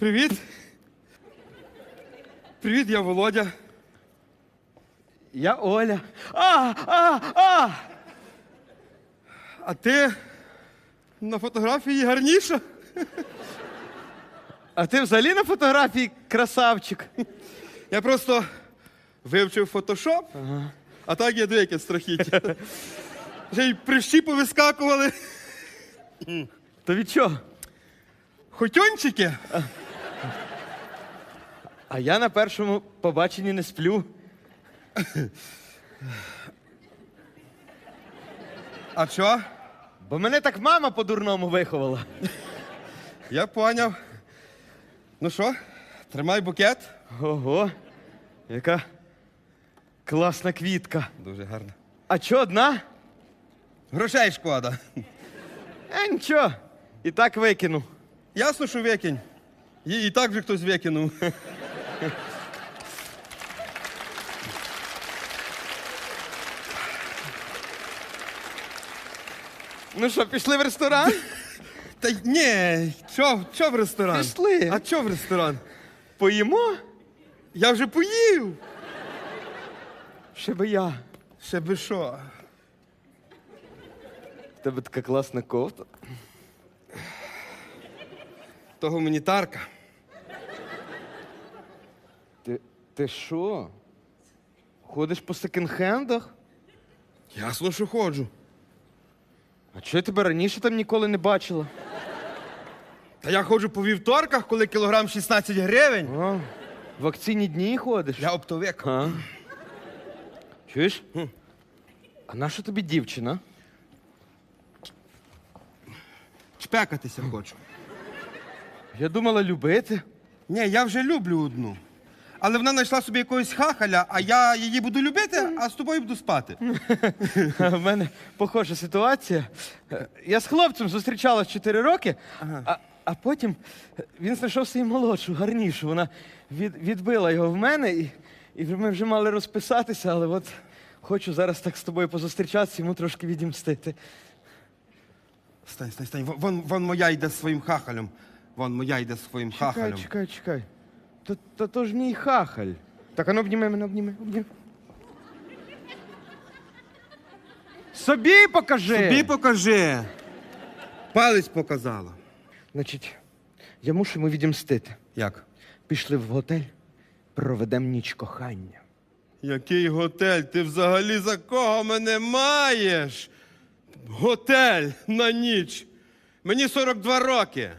Привіт. Привіт, я Володя. Я Оля. А, а, а! А ти на фотографії гарніша? А ти взагалі на фотографії красавчик. Я просто вивчив фотошоп, а так я деяке страхіття. Вже й прищі повискакували. То від чого? Хотьончики. А я на першому побаченні не сплю. А що? Бо мене так мама по-дурному виховала. Я поняв. Ну що, тримай букет. Ого, яка класна квітка. Дуже гарно. А чо одна? Грошей шкода. Е, нічого. І так викину. Ясно, що викинь. І, і так вже хтось викинув. Ну що, пішли в ресторан? Та ні, що в ресторан? Пішли. А що в ресторан? Поїмо? Я вже поїв. Ще би я. Ще би що. В тебе така класна кофта. То гуманітарка. Ти, ти що? Ходиш по секонд-хендах? Ясно, що ходжу. А чого я тебе раніше там ніколи не бачила? Та я ходжу по вівторках, коли кілограм 16 гривень. А, в акційні дні ходиш? Я оптовик. А? Чуєш? А наша тобі дівчина? Чпекатися хочу. Я думала любити. Ні, я вже люблю одну. Але вона знайшла собі якогось хахаля, а я її буду любити, а з тобою буду спати. У мене похожа ситуація. Е, Я з хлопцем зустрічалась 4 роки, а, а потім він знайшов свою молодшу, гарнішу. Вона від, відбила його в мене, і, і ми вже мали розписатися, але от хочу зараз так з тобою позустрічатися, йому трошки відімстити. Стань, стань, стань. Вон, вон моя йде зі своїм хахалем. Вон моя йде зі своїм Чекай, хахалем. чекай, чекай. То, то, то ж мій хахаль. Так, а ну обніми мене, обніми, обніми. Собі покажи! Тобі покажи. Палець показала. Значить, я мушу йому відімстити. Як? Пішли в готель, проведемо ніч кохання. Який готель? Ти взагалі за кого мене маєш? Готель на ніч. Мені 42 роки.